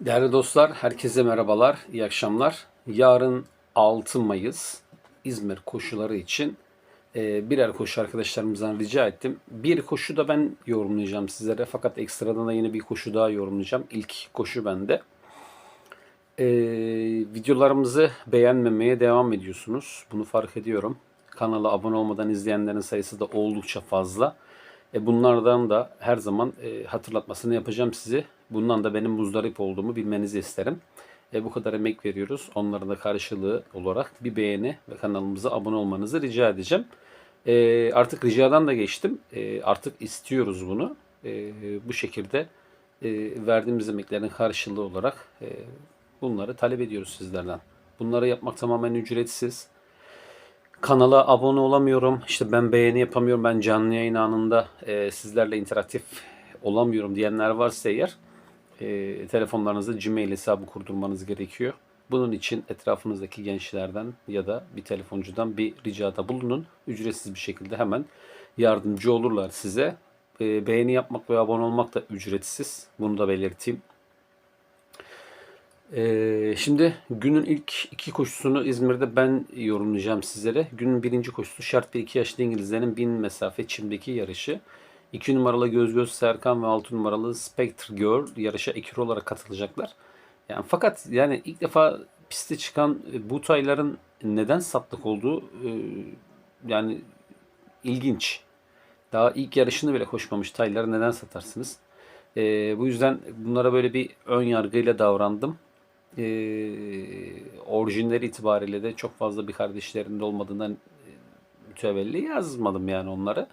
Değerli dostlar, herkese merhabalar, iyi akşamlar. Yarın 6 Mayıs İzmir koşuları için e, birer koşu arkadaşlarımızdan rica ettim. Bir koşu da ben yorumlayacağım sizlere fakat ekstradan da yine bir koşu daha yorumlayacağım. İlk koşu bende. E, videolarımızı beğenmemeye devam ediyorsunuz. Bunu fark ediyorum. Kanala abone olmadan izleyenlerin sayısı da oldukça fazla. E bunlardan da her zaman e, hatırlatmasını yapacağım size. Bundan da benim muzdarip olduğumu bilmenizi isterim. E, bu kadar emek veriyoruz. Onların da karşılığı olarak bir beğeni ve kanalımıza abone olmanızı rica edeceğim. E, artık ricadan da geçtim. E, artık istiyoruz bunu. E, bu şekilde e, verdiğimiz emeklerin karşılığı olarak e, bunları talep ediyoruz sizlerden. Bunları yapmak tamamen ücretsiz. Kanala abone olamıyorum. İşte ben beğeni yapamıyorum. Ben canlı yayın anında e, sizlerle interaktif olamıyorum diyenler varsa eğer e, telefonlarınızda Gmail hesabı kurdurmanız gerekiyor. Bunun için etrafınızdaki gençlerden ya da bir telefoncudan bir ricada bulunun. Ücretsiz bir şekilde hemen yardımcı olurlar size. E, beğeni yapmak ve abone olmak da ücretsiz. Bunu da belirteyim. Ee, şimdi günün ilk iki koşusunu İzmir'de ben yorumlayacağım sizlere. Günün birinci koşusu şart bir iki yaşlı İngilizlerin bin mesafe çimdeki yarışı. 2 numaralı Göz Göz Serkan ve 6 numaralı Spectre Girl yarışa ekür olarak katılacaklar. Yani fakat yani ilk defa piste çıkan e, bu tayların neden satlık olduğu e, yani ilginç. Daha ilk yarışını bile koşmamış tayları neden satarsınız? E, bu yüzden bunlara böyle bir ön yargıyla davrandım e, orijinleri itibariyle de çok fazla bir kardeşlerinde olmadığından e, mütevelli yazmadım yani onları.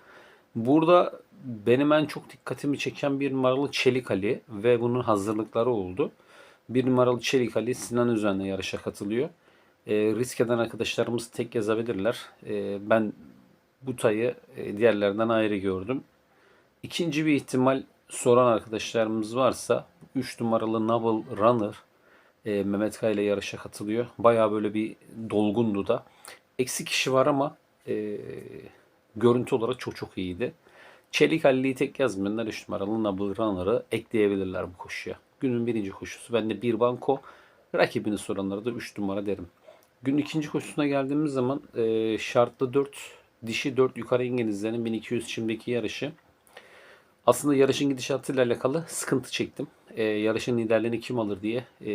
Burada benim en çok dikkatimi çeken bir numaralı Çelik Ali ve bunun hazırlıkları oldu. Bir numaralı Çelik Ali Sinan üzerine yarışa katılıyor. E, risk eden arkadaşlarımız tek yazabilirler. E, ben bu tayı e, diğerlerinden ayrı gördüm. İkinci bir ihtimal soran arkadaşlarımız varsa 3 numaralı Noble Runner e, Mehmet Kaya ile yarışa katılıyor. Baya böyle bir dolgundu da. Eksik kişi var ama e, görüntü olarak çok çok iyiydi. Çelik Ali'yi tek yazmayanlar 3 numaralı Noble Runner'ı ekleyebilirler bu koşuya. Günün birinci koşusu. Ben de bir banko. Rakibini soranlara da 3 numara derim. Gün ikinci koşusuna geldiğimiz zaman e, şartlı 4 dişi 4 yukarı İngilizlerin 1200 çimdeki yarışı. Aslında yarışın gidişatıyla alakalı sıkıntı çektim. Ee, yarışın liderliğini kim alır diye e,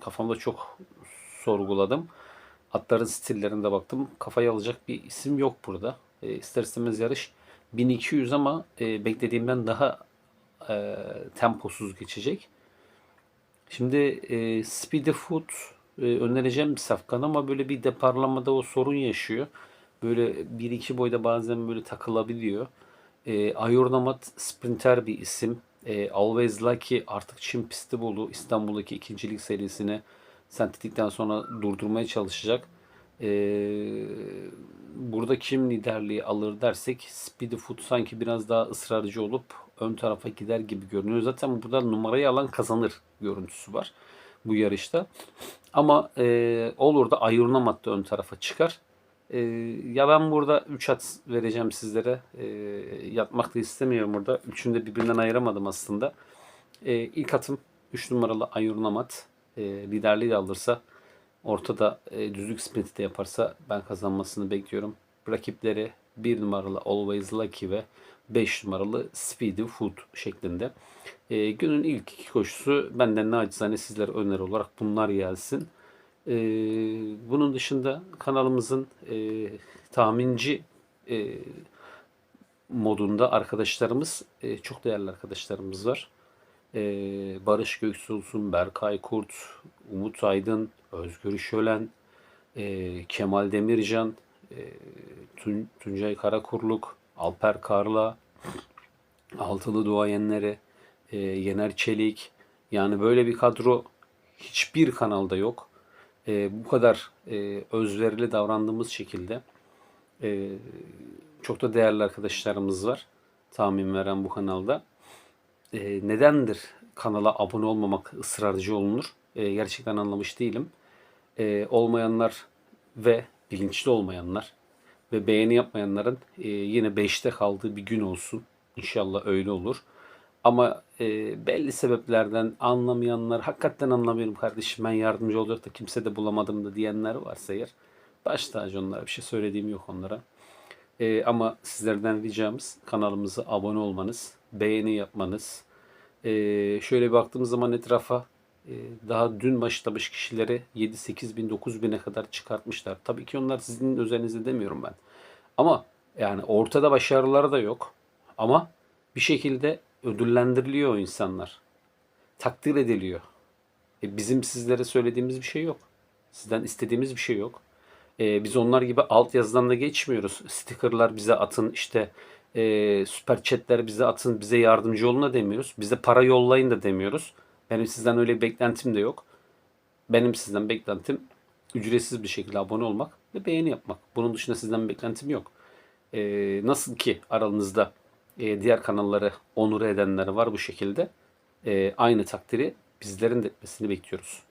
kafamda çok sorguladım. Atların stillerine baktım. Kafayı alacak bir isim yok burada. E, ister istemez yarış 1200 ama e, beklediğimden daha e, temposuz geçecek. Şimdi e, Speedy Food e, önereceğim bir safkan ama böyle bir deparlamada o sorun yaşıyor. Böyle 1-2 boyda bazen böyle takılabiliyor. E, Ayurnamat sprinter bir isim. E, Always Lucky artık Çin pisti buldu. İstanbul'daki ikincilik serisini sentetikten sonra durdurmaya çalışacak. E, burada kim liderliği alır dersek Speedy Foot sanki biraz daha ısrarcı olup ön tarafa gider gibi görünüyor. Zaten burada numarayı alan kazanır görüntüsü var bu yarışta. Ama e, olur da Ayurnamat da ön tarafa çıkar. E, ya ben burada 3 at vereceğim sizlere. E, yatmak da istemiyorum burada. Üçünü de birbirinden ayıramadım aslında. E, ilk atım 3 numaralı Ayurnamat. E, liderliği de alırsa ortada e, düzlük sprinti de yaparsa ben kazanmasını bekliyorum. Rakipleri 1 numaralı Always Lucky ve 5 numaralı Speedy Food şeklinde. E, günün ilk iki koşusu benden nacizane sizlere öneri olarak bunlar gelsin. Ee, bunun dışında kanalımızın e, tahminci e, modunda arkadaşlarımız, e, çok değerli arkadaşlarımız var. E, Barış Göksulsun, Berkay Kurt, Umut Aydın, Özgür Şölen, e, Kemal Demircan, e, Tun, Tuncay Karakurluk, Alper Karla, Altılı Duayenleri, e, Yener Çelik. Yani böyle bir kadro hiçbir kanalda yok e, bu kadar e, özverili davrandığımız şekilde e, çok da değerli arkadaşlarımız var tahmin veren bu kanalda. E, nedendir kanala abone olmamak ısrarcı olunur? E, gerçekten anlamış değilim. E, olmayanlar ve bilinçli olmayanlar ve beğeni yapmayanların e, yine 5'te kaldığı bir gün olsun. İnşallah öyle olur. Ama e, belli sebeplerden anlamayanlar, hakikaten anlamıyorum kardeşim ben yardımcı olacak da kimse de bulamadım da diyenler varsa eğer baş tacı onlara bir şey söylediğim yok onlara. E, ama sizlerden ricamız kanalımıza abone olmanız, beğeni yapmanız. E, şöyle baktığımız zaman etrafa daha dün başlamış kişileri 7, 8 bin, 9 bine kadar çıkartmışlar. Tabii ki onlar sizin özelinizde demiyorum ben. Ama yani ortada başarıları da yok. Ama bir şekilde ödüllendiriliyor o insanlar. Takdir ediliyor. E, bizim sizlere söylediğimiz bir şey yok. Sizden istediğimiz bir şey yok. E, biz onlar gibi alt yazıdan da geçmiyoruz. Stickerlar bize atın işte e, süper chatler bize atın bize yardımcı olun da demiyoruz. Bize para yollayın da demiyoruz. Benim sizden öyle bir beklentim de yok. Benim sizden beklentim ücretsiz bir şekilde abone olmak ve beğeni yapmak. Bunun dışında sizden bir beklentim yok. E, nasıl ki aranızda e, diğer kanalları onur edenler var bu şekilde. E, aynı takdiri bizlerin de etmesini bekliyoruz.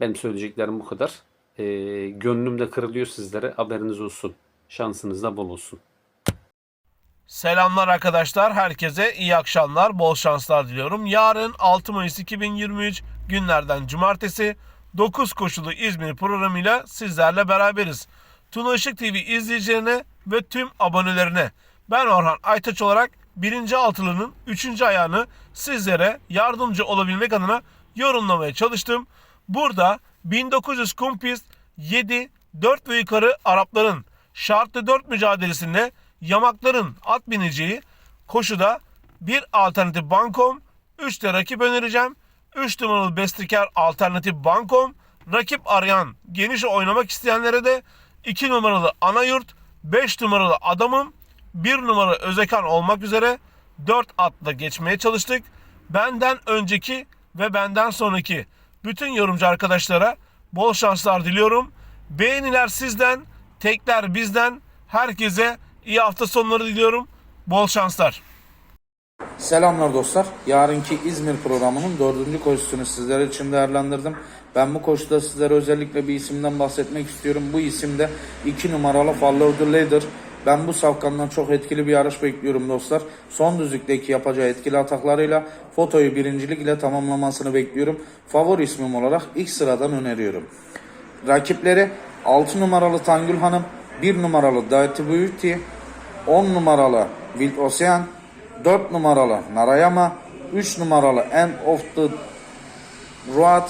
Benim söyleyeceklerim bu kadar. E, gönlüm de kırılıyor sizlere. Haberiniz olsun. Şansınız da bol olsun. Selamlar arkadaşlar. Herkese iyi akşamlar, bol şanslar diliyorum. Yarın 6 Mayıs 2023 günlerden cumartesi 9 koşulu İzmir programıyla sizlerle beraberiz. Tuna Işık TV izleyicilerine ve tüm abonelerine ben Orhan Aytaç olarak birinci altılının 3. ayağını sizlere yardımcı olabilmek adına yorumlamaya çalıştım. Burada 1900 kum pist 7 4 ve yukarı Arapların şartlı 4 mücadelesinde yamakların at bineceği koşuda bir alternatif bankom 3 de rakip önereceğim. 3 numaralı Bestikar alternatif bankom rakip arayan geniş oynamak isteyenlere de 2 numaralı Anayurt 5 numaralı adamım 1 numara Özekan olmak üzere 4 atla geçmeye çalıştık. Benden önceki ve benden sonraki bütün yorumcu arkadaşlara bol şanslar diliyorum. Beğeniler sizden, tekler bizden. Herkese iyi hafta sonları diliyorum. Bol şanslar. Selamlar dostlar. Yarınki İzmir programının dördüncü koşusunu sizler için değerlendirdim. Ben bu koşuda sizlere özellikle bir isimden bahsetmek istiyorum. Bu isim de 2 numaralı Follow the Leader. Ben bu safkandan çok etkili bir yarış bekliyorum dostlar. Son düzlükteki yapacağı etkili ataklarıyla fotoyu birincilik ile tamamlamasını bekliyorum. Favori ismim olarak ilk sıradan öneriyorum. Rakipleri 6 numaralı Tangül Hanım, 1 numaralı Daiti Beauty, 10 numaralı Wild Ocean, 4 numaralı Narayama, 3 numaralı End of the Road,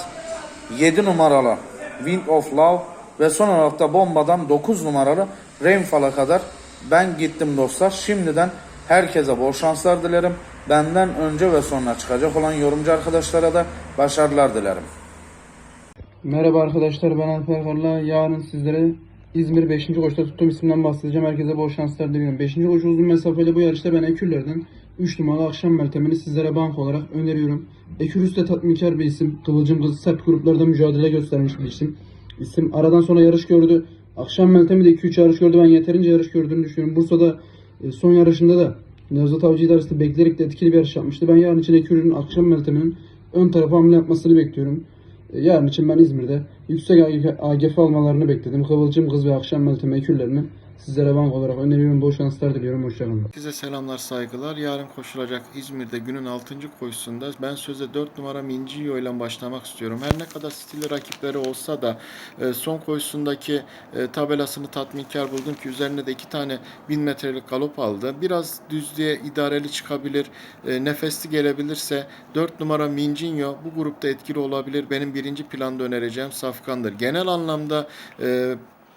7 numaralı Wind of Love ve son olarak da bombadan 9 numaralı Rainfall'a kadar ben gittim dostlar. Şimdiden herkese bol şanslar dilerim. Benden önce ve sonra çıkacak olan yorumcu arkadaşlara da başarılar dilerim. Merhaba arkadaşlar ben Alper Karla. Yarın sizlere İzmir 5. koşuda tuttuğum isimden bahsedeceğim. Herkese bol şanslar diliyorum. 5. koşu uzun mesafeli bu yarışta ben Ekürler'den 3 numaralı akşam mertemini sizlere bank olarak öneriyorum. Ekürüs de tatminkar bir isim. Kıvılcım kızı sert gruplarda mücadele göstermiş bir isim. İsim aradan sonra yarış gördü. Akşam Meltem'i de 2-3 yarış gördü. Ben yeterince yarış gördüğünü düşünüyorum. Bursa'da e, son yarışında da Nevzat Avcı idaresi bekleyerek de etkili bir yarış yapmıştı. Ben yarın için Ekürü'nün akşam Meltem'inin ön tarafa hamle yapmasını bekliyorum. Yarın için ben İzmir'de yüksek AGF almalarını bekledim. Kıvılcım Kız ve Akşam Meltem ekürlerini sizlere bank olarak öneriyorum. Bol şanslar diliyorum. Hoşçakalın. Herkese selamlar saygılar. Yarın koşulacak İzmir'de günün 6. koşusunda ben söze 4 numara Mincio ile başlamak istiyorum. Her ne kadar stili rakipleri olsa da e, son koşusundaki e, tabelasını tatminkar buldum ki üzerine de iki tane 1000 metrelik galop aldı. Biraz düzlüğe idareli çıkabilir. e, Nefesli gelebilirse 4 numara Mincinho bu grupta etkili olabilir. Benim birinci planda önereceğim Safkan'dır. Genel anlamda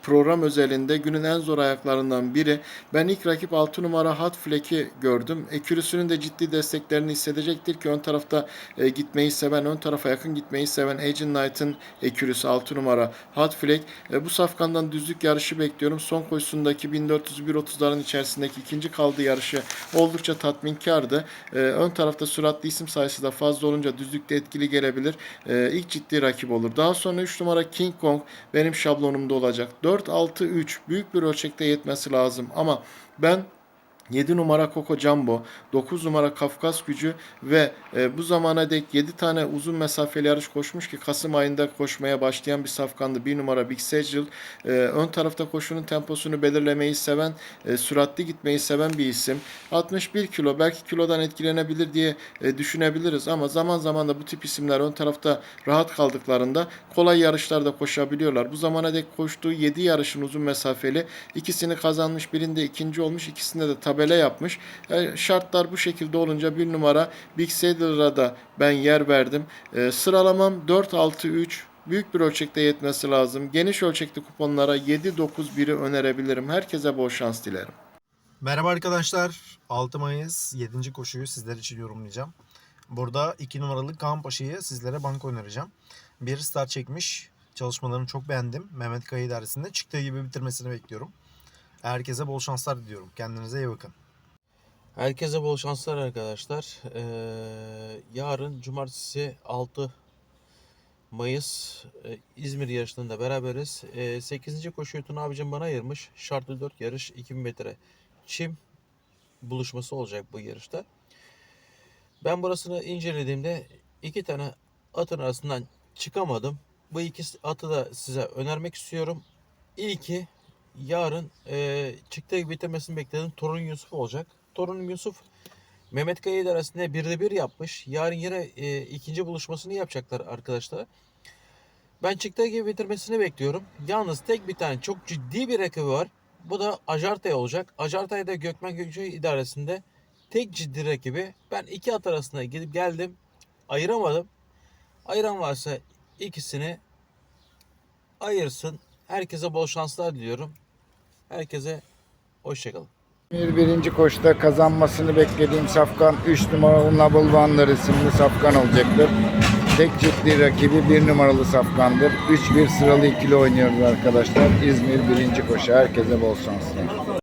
program özelinde günün en zor ayaklarından biri. Ben ilk rakip 6 numara Hot Fleck'i gördüm. Ekürüsünün de ciddi desteklerini hissedecektir ki ön tarafta e, gitmeyi seven, ön tarafa yakın gitmeyi seven Agent Knight'ın ekürüsü 6 numara Hot Fleck. E, bu safkandan düzlük yarışı bekliyorum. Son koşusundaki 1401-30'ların içerisindeki ikinci kaldığı yarışı oldukça tatminkardı. E, ön tarafta süratli isim sayısı da fazla olunca düzlükte etkili gelebilir. E, ilk ciddi rakip olur. Daha sonra 3 numara King Kong benim şablonumda olacak. 4-6-3 büyük bir ölçekte yetmesi lazım. Ama ben 7 numara Coco Jumbo, 9 numara Kafkas Gücü ve e, bu zamana dek 7 tane uzun mesafeli yarış koşmuş ki Kasım ayında koşmaya başlayan bir safkandı. 1 numara Big Sagil. E, ön tarafta koşunun temposunu belirlemeyi seven, e, süratli gitmeyi seven bir isim. 61 kilo belki kilodan etkilenebilir diye e, düşünebiliriz ama zaman zaman da bu tip isimler ön tarafta rahat kaldıklarında kolay yarışlarda koşabiliyorlar. Bu zamana dek koştuğu 7 yarışın uzun mesafeli ikisini kazanmış birinde ikinci olmuş ikisinde de tabela yapmış. E, şartlar bu şekilde olunca bir numara Big Saddle'a da ben yer verdim. E, sıralamam 4-6-3 büyük bir ölçekte yetmesi lazım. Geniş ölçekli kuponlara 7-9-1'i önerebilirim. Herkese bol şans dilerim. Merhaba arkadaşlar. 6 Mayıs 7. koşuyu sizler için yorumlayacağım. Burada 2 numaralı Kampaşa'yı sizlere banko önereceğim. Bir start çekmiş. Çalışmalarını çok beğendim. Mehmet Kaya idaresinde çıktığı gibi bitirmesini bekliyorum. Herkese bol şanslar diliyorum. Kendinize iyi bakın. Herkese bol şanslar arkadaşlar. Ee, yarın cumartesi 6 Mayıs e, İzmir yarışlarında beraberiz. E, 8. koşuyu Tuna abicim bana ayırmış. Şartlı 4 yarış 2000 metre çim buluşması olacak bu yarışta. Ben burasını incelediğimde iki tane atın arasından çıkamadım. Bu iki atı da size önermek istiyorum. İlki yarın e, gibi bitirmesini beklediğim Torun Yusuf olacak. Torun Yusuf Mehmet Kaya idaresinde birde bir yapmış. Yarın yine e, ikinci buluşmasını yapacaklar arkadaşlar. Ben çıktığı gibi bitirmesini bekliyorum. Yalnız tek bir tane çok ciddi bir rakibi var. Bu da Ajartay olacak. Ajartay da Gökmen Gökçe idaresinde tek ciddi rakibi. Ben iki at arasında gidip geldim. Ayıramadım. Ayıran varsa ikisini ayırsın. Herkese bol şanslar diliyorum. Herkese hoşçakalın. Bir birinci koşuda kazanmasını beklediğim Safkan 3 numara Unable Wonder isimli Safkan olacaktır. Tek ciddi rakibi 1 numaralı Safkan'dır. 3-1 sıralı ikili oynuyoruz arkadaşlar. İzmir birinci koşu. Herkese bol şanslar.